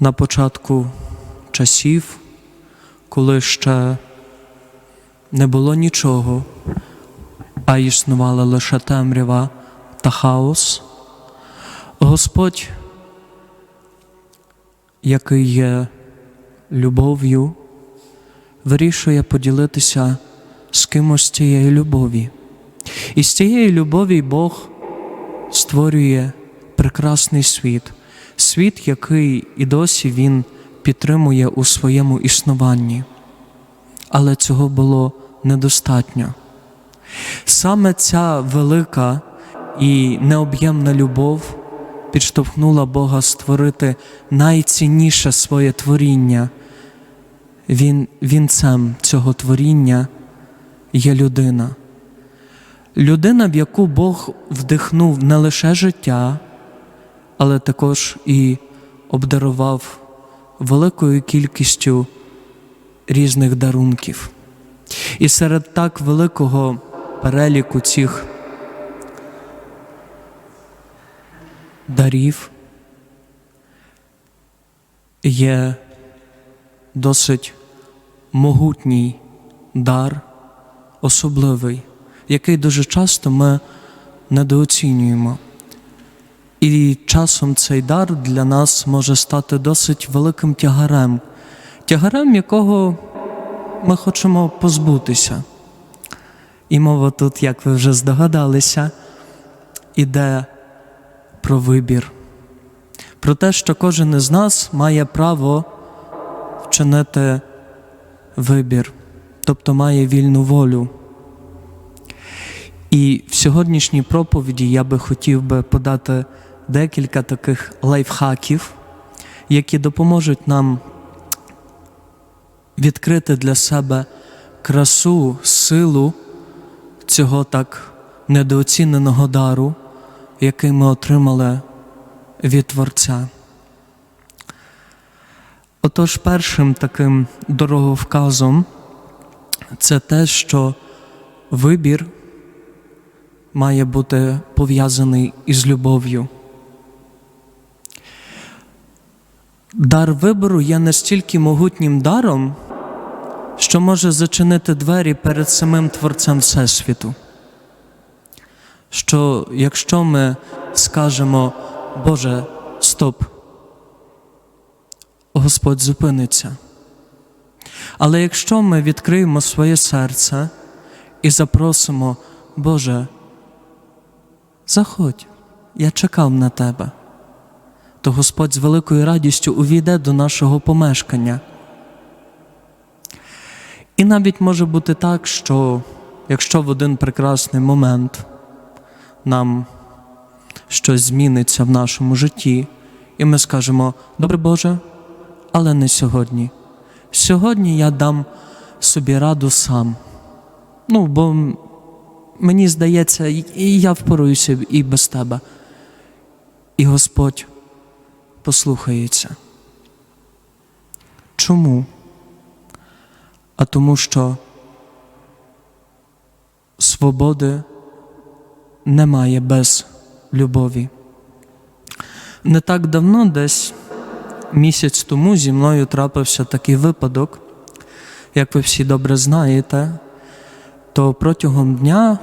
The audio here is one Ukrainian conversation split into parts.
на початку часів, коли ще не було нічого, а існувала лише темрява та хаос, Господь, який є любов'ю, вирішує поділитися з кимось цієї любові. І з цієї любові Бог створює прекрасний світ, світ, який і досі Він підтримує у своєму існуванні. Але цього було недостатньо. Саме ця велика і необ'ємна любов підштовхнула Бога створити найцінніше своє творіння. Він, Вінцем цього творіння є людина. Людина, в яку Бог вдихнув не лише життя, але також і обдарував великою кількістю різних дарунків. І серед так великого переліку цих дарів є досить могутній дар, особливий, який дуже часто ми недооцінюємо. І часом цей дар для нас може стати досить великим тягарем, тягарем, якого ми хочемо позбутися. І мова тут, як ви вже здогадалися, іде про вибір, про те, що кожен із нас має право вчинити вибір, тобто має вільну волю. І в сьогоднішній проповіді я би хотів би подати декілька таких лайфхаків, які допоможуть нам відкрити для себе красу, силу цього так недооціненого дару, який ми отримали від Творця. Отож, першим таким дороговказом це те, що вибір має бути пов'язаний із любов'ю. Дар вибору є настільки могутнім даром, що може зачинити двері перед самим Творцем Всесвіту. Що якщо ми скажемо, Боже, стоп, Господь зупиниться. Але якщо ми відкриємо своє серце і запросимо, Боже, заходь, я чекав на тебе, то Господь з великою радістю увійде до нашого помешкання. І навіть може бути так, що якщо в один прекрасний момент нам щось зміниться в нашому житті, і ми скажемо, добре Боже, але не сьогодні. Сьогодні я дам собі раду сам. Ну, бо мені здається, я впоруюся і без тебе. І Господь послухається. Чому? А тому, що свободи немає без любові. Не так давно, десь місяць тому, зі мною трапився такий випадок, як ви всі добре знаєте, то протягом дня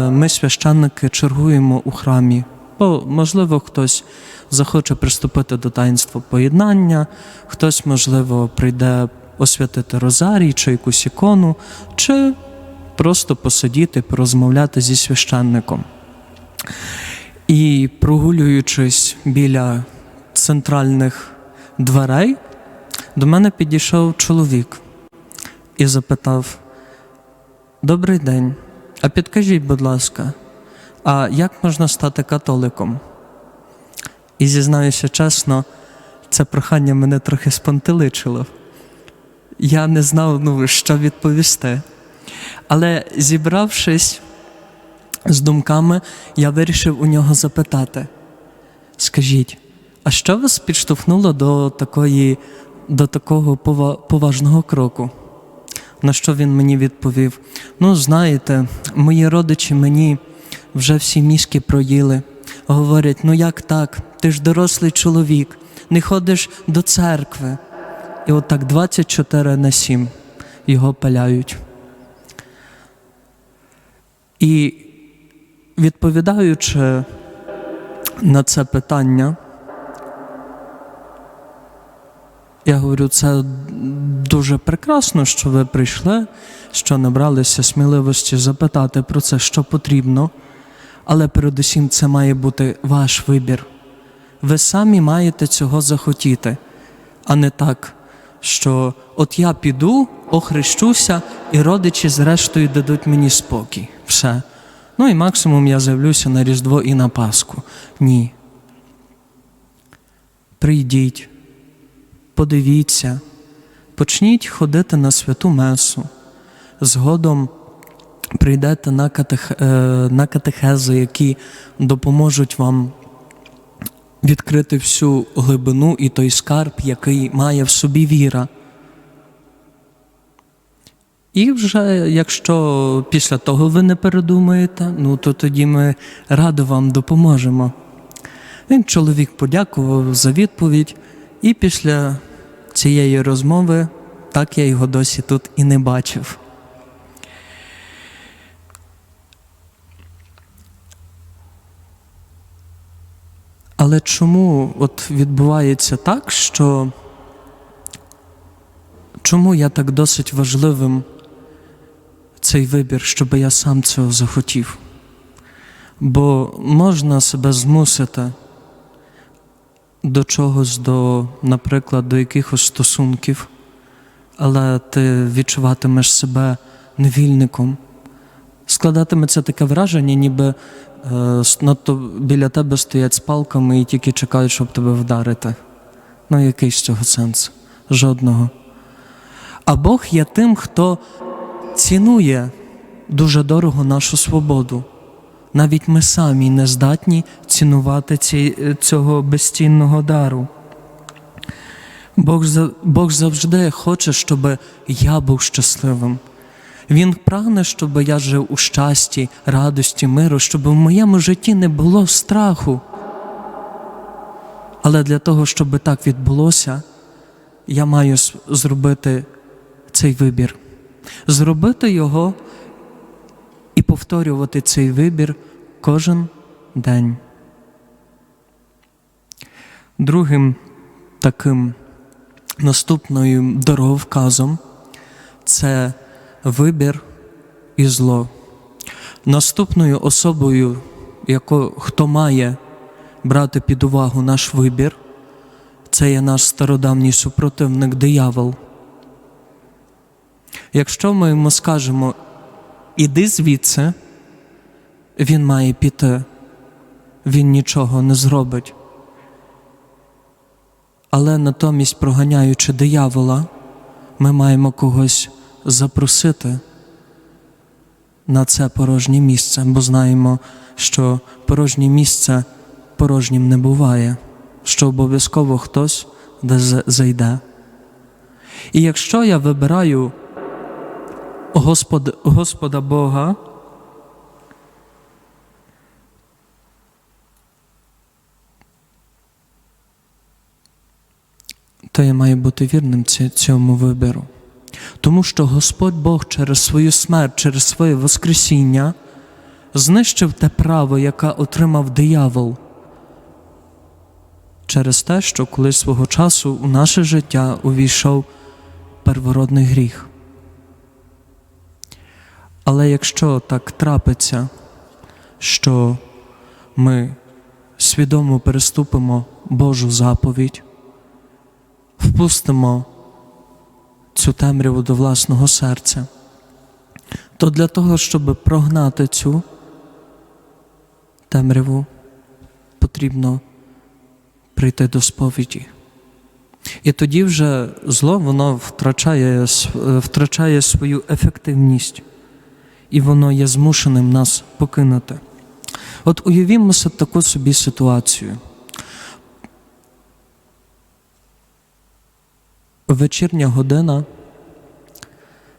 е, ми, священники, чергуємо у храмі. Бо, можливо, хтось захоче приступити до таїнства поєднання, хтось, можливо, прийде освятити розарій чи якусь ікону, чи просто посидіти, порозмовляти зі священником. І прогулюючись біля центральних дверей, до мене підійшов чоловік і запитав: Добрий день, а підкажіть, будь ласка, а як можна стати католиком? І зізнаюся чесно, це прохання мене трохи спантеличило. Я не знав, ну, що відповісти. Але зібравшись з думками, я вирішив у нього запитати: скажіть, а що вас підштовхнуло до такої, до такого поважного кроку? На що він мені відповів: Ну, знаєте, мої родичі мені вже всі мізки проїли. Говорять, ну як так? Ти ж дорослий чоловік, не ходиш до церкви. І от так 24 на 7 його паляють. І відповідаючи на це питання, я говорю, це дуже прекрасно, що ви прийшли, що набралися сміливості запитати про це, що потрібно, але передусім це має бути ваш вибір. Ви самі маєте цього захотіти, а не так, що от я піду, охрещуся, і родичі зрештою дадуть мені спокій. Все. Ну і максимум я з'явлюся на Різдво і на Пасху. Ні. Прийдіть, подивіться, почніть ходити на святу Месу. Згодом прийдете на, катех... е, на катехези, які допоможуть вам відкрити всю глибину і той скарб, який має в собі віра. І вже якщо після того ви не передумаєте, ну то тоді ми радо вам допоможемо. Він чоловік подякував за відповідь, і після цієї розмови так я його досі тут і не бачив. Але чому от відбувається так, що чому я так досить важливим цей вибір, щоб я сам цього захотів? Бо можна себе змусити до чогось, до, наприклад, до якихось стосунків, але ти відчуватимеш себе невільником. Складатиметься таке враження, ніби е, надто біля тебе стоять з палками і тільки чекають, щоб тебе вдарити. Ну, який з цього сенс? Жодного. А Бог є тим, хто цінує дуже дорого нашу свободу. Навіть ми самі не здатні цінувати ці, цього безцінного дару. Бог, Бог завжди хоче, щоб я був щасливим. Він прагне, щоб я жив у щасті, радості, миру, щоб в моєму житті не було страху. Але для того, щоб так відбулося, я маю зробити цей вибір, зробити його і повторювати цей вибір кожен день. Другим таким наступною дороговказом це вибір і зло. Наступною особою, яко, хто має брати під увагу наш вибір, це є наш стародавній супротивник диявол. Якщо ми йому скажемо іди звідси, він має піти, він нічого не зробить. Але натомість, проганяючи диявола, ми маємо когось запросити на це порожнє місце, бо знаємо, що порожнє місце порожнім не буває, що обов'язково хтось де зайде. І якщо я вибираю Господа, Господа Бога, то я маю бути вірним цьому вибору. Тому що Господь Бог через свою смерть, через своє Воскресіння знищив те право, яке отримав диявол, через те, що колись свого часу у наше життя увійшов первородний гріх. Але якщо так трапиться, що ми свідомо переступимо Божу заповідь, впустимо цю темряву до власного серця, то для того, щоб прогнати цю темряву, потрібно прийти до сповіді. І тоді вже зло воно втрачає, втрачає свою ефективність, і воно є змушеним нас покинути. От уявімо таку собі ситуацію. Вечірня година,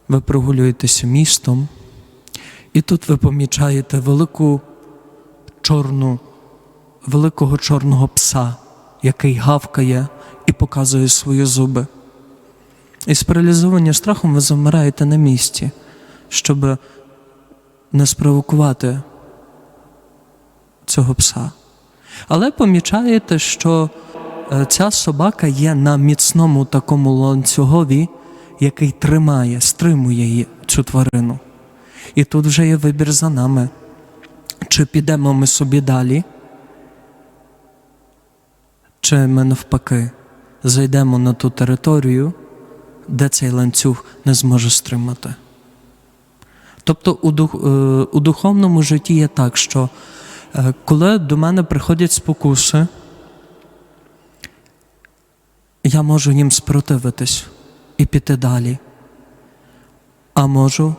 ви прогулюєтеся містом, і тут ви помічаєте велику чорну, великого чорного пса, який гавкає і показує свої зуби. І спаралізовані страхом ви замираєте на місці, щоб не спровокувати цього пса. Але помічаєте, що ця собака є на міцному такому ланцюгові, який тримає, стримує її, цю тварину. І тут вже є вибір за нами. Чи підемо ми собі далі, чи ми навпаки зайдемо на ту територію, де цей ланцюг не зможе стримати. Тобто у, дух, е, у духовному житті є так, що е, коли до мене приходять спокуси, я можу їм спротивитись і піти далі. А можу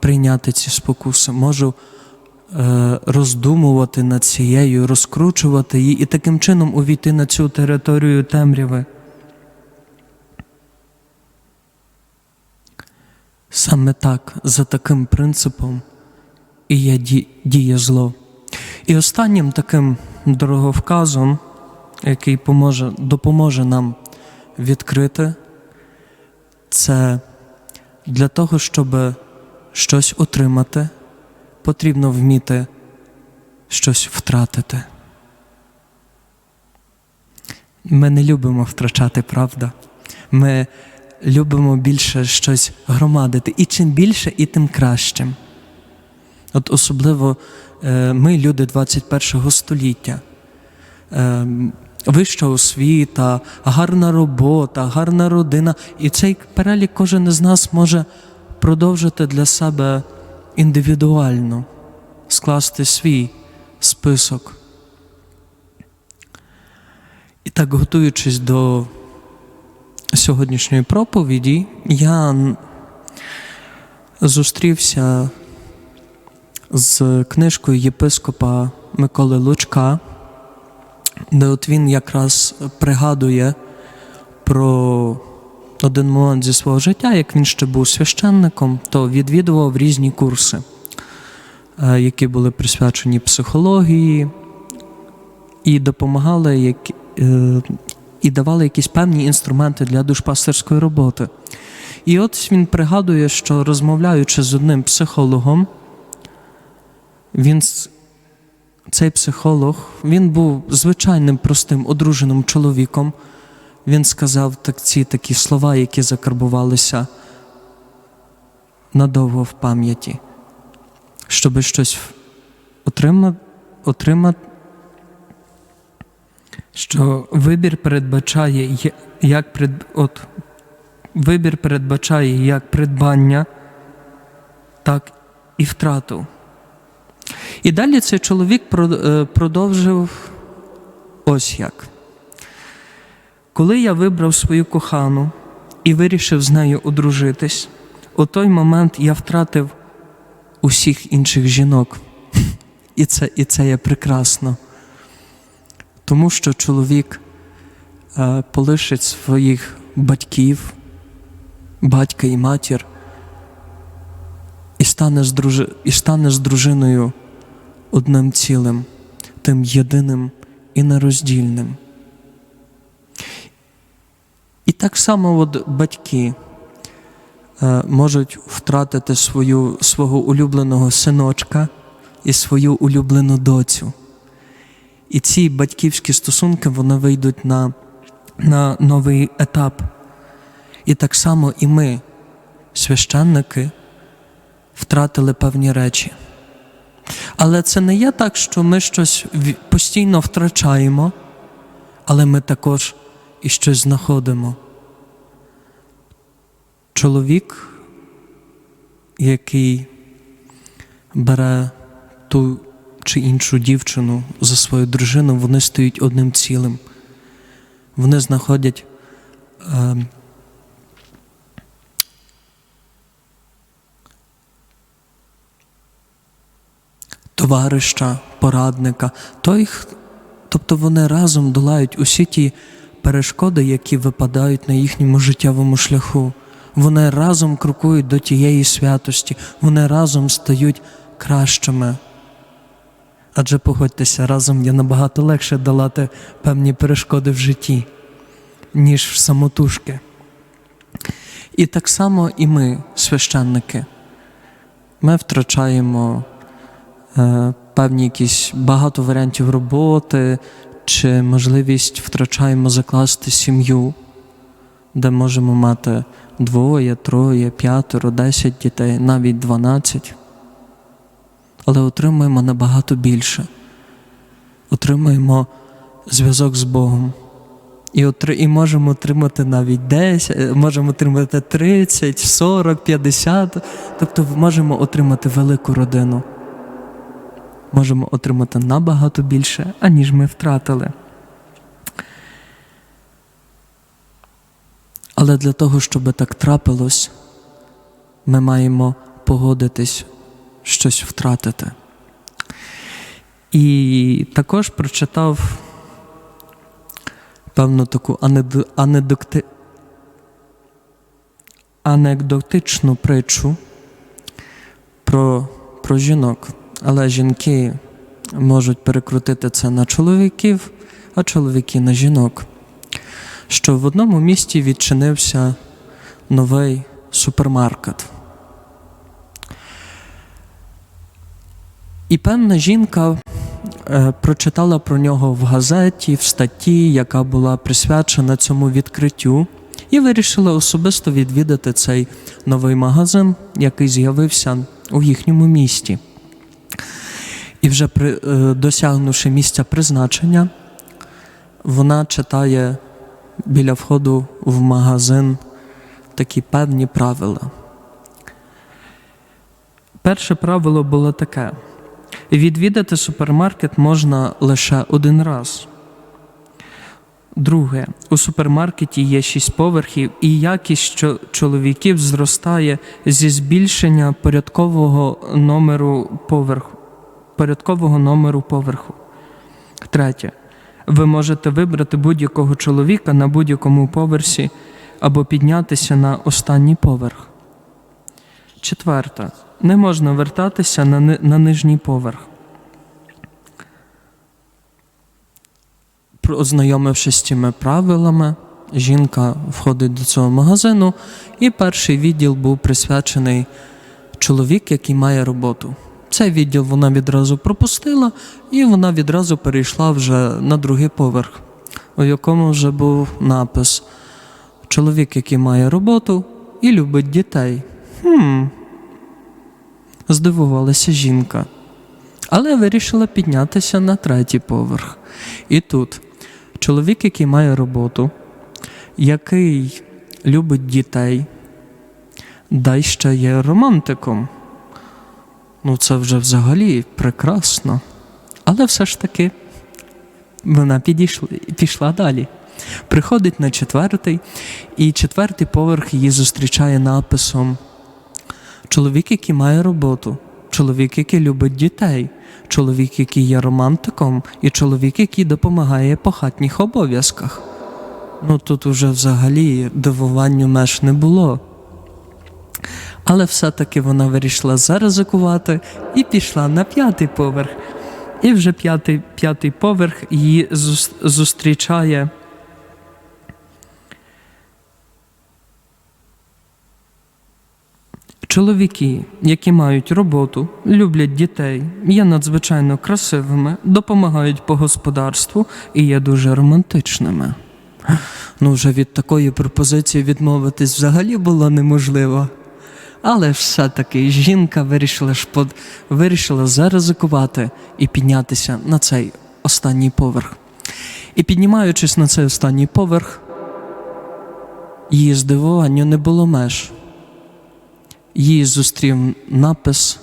прийняти ці спокуси, можу е, роздумувати над цією, розкручувати її і таким чином увійти на цю територію темряви. Саме так, за таким принципом і є ді- діє зло. І останнім таким дороговказом, який поможе, допоможе нам відкрити, це для того, щоб щось отримати, потрібно вміти щось втратити. Ми не любимо втрачати, правда? Ми любимо більше щось громадити. І чим більше, і тим краще. От особливо е, ми, люди 21 століття. Вища освіта, гарна робота, гарна родина. І цей перелік кожен із нас може продовжити для себе індивідуально, скласти свій список. І так, готуючись до сьогоднішньої проповіді, я зустрівся з книжкою єпископа Миколи Лучка, де от він якраз пригадує про один момент зі свого життя, як він ще був священником, то відвідував різні курси, е, які були присвячені психології, і допомагали які, е, і давали якісь певні інструменти для душпастерської роботи. І от він пригадує, що розмовляючи з одним психологом, він, цей психолог він був звичайним простим одруженим чоловіком. Він сказав так, ці такі слова, які закарбувалися надовго в пам'яті, щоб щось отримати, отримати що вибір передбачає як пред, от, вибір передбачає як придбання, так і втрату. І далі цей чоловік е, продовжив ось як. Коли я вибрав свою кохану і вирішив з нею одружитись, у той момент я втратив усіх інших жінок. І це, і це є прекрасно. Тому що чоловік е, полишить своїх батьків, батька і матір, і стане, з дружи... і стане з дружиною одним цілим, тим єдиним і нероздільним. І так само от батьки е, можуть втратити свою, свого улюбленого синочка і свою улюблену доцю. І ці батьківські стосунки вони вийдуть на, на новий етап. І так само і ми, священники, втратили певні речі. Але це не є так, що ми щось постійно втрачаємо, але ми також і щось знаходимо. Чоловік, який бере ту чи іншу дівчину за свою дружину, вони стають одним цілим. Вони знаходять е, товариша, порадника, той, тобто вони разом долають усі ті перешкоди, які випадають на їхньому життєвому шляху. Вони разом крокують до тієї святості, вони разом стають кращими Адже погодьтеся, разом є набагато легше долати певні перешкоди в житті, ніж самотужки. І так само і ми, священники, ми втрачаємо певні якісь багато варіантів роботи, чи можливість втрачаємо закласти сім'ю, де можемо мати двоє, троє, п'ятеро, десять дітей, навіть дванадцять. Але отримуємо набагато більше. Отримуємо зв'язок з Богом. І, отри- і можемо отримати навіть 10, е, можемо отримати 30, 40, 50. Тобто можемо отримати велику родину. Можемо отримати набагато більше, аніж ми втратили. Але для того, щоб так трапилось, ми маємо погодитись щось втратити. І також прочитав певну таку анед... анедокти... анекдотичну притчу про, про жінок. Але жінки можуть перекрутити це на чоловіків, а чоловіки на жінок. Що в одному місті відчинився новий супермаркет. І певна жінка е, прочитала про нього в газеті, в статті, яка була присвячена цьому відкриттю, і вирішила особисто відвідати цей новий магазин, який з'явився у їхньому місті. І вже при, е, досягнувши місця призначення, вона читає біля входу в магазин такі певні правила. Перше правило було таке: відвідати супермаркет можна лише один раз. Друге, у супермаркеті є шість поверхів, і якість чо- чоловіків зростає зі збільшення порядкового номеру поверху. Порядкового номеру поверху. Третє. Ви можете вибрати будь-якого чоловіка на будь-якому поверсі або піднятися на останній поверх. Четверте. Не можна вертатися на, на нижній поверх. Ознайомившись з цими правилами, жінка входить до цього магазину, і перший відділ був присвячений чоловік, який має роботу. Цей відділ вона відразу пропустила, і вона відразу перейшла вже на другий поверх, у якому вже був напис Чоловік, який має роботу і любить дітей. Хм. Здивувалася жінка. Але вирішила піднятися на третій поверх. І тут чоловік, який має роботу, який любить дітей, да й ще є романтиком. Ну, це вже взагалі прекрасно. Але все ж таки вона підійшла, пішла далі. Приходить на четвертий, і четвертий поверх її зустрічає написом Чоловік, який має роботу, чоловік, який любить дітей, чоловік, який є романтиком, і чоловік, який допомагає по хатніх обов'язках. Ну тут уже взагалі дивуванню меж не було. Але все-таки вона вирішила заризикувати і пішла на п'ятий поверх. І вже п'ятий, п'ятий поверх її зустрічає. Чоловіки, які мають роботу, люблять дітей, є надзвичайно красивими, допомагають по господарству і є дуже романтичними. Ну, вже від такої пропозиції відмовитись взагалі було неможливо. Але все-таки жінка вирішила, шпод... вирішила заризикувати і піднятися на цей останній поверх. І піднімаючись на цей останній поверх, її здивуванню не було меж. Її зустрів напис,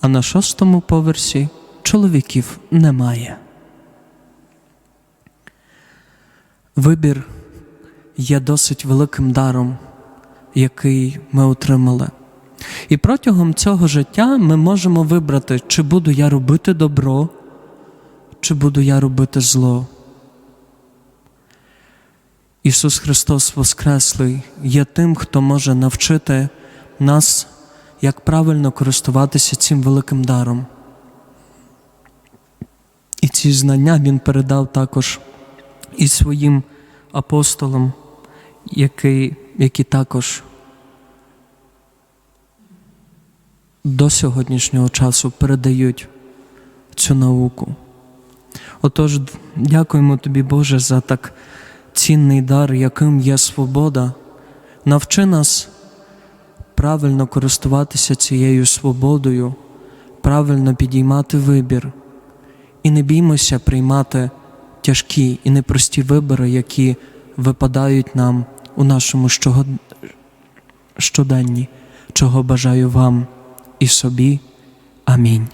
а на шостому поверсі чоловіків немає. Вибір є досить великим даром, який ми отримали. І протягом цього життя ми можемо вибрати, чи буду я робити добро, чи буду я робити зло. Ісус Христос Воскреслий є тим, хто може навчити нас, як правильно користуватися цим великим даром. І ці знання він передав також і своїм апостолам, які, які також до сьогоднішнього часу передають цю науку. Отож, дякуємо тобі, Боже, за так цінний дар, яким є свобода. Навчи нас правильно користуватися цією свободою, правильно підіймати вибір. І не біймося приймати тяжкі і непрості вибори, які випадають нам у нашому щоденні, чого бажаю вам і собі. Амінь.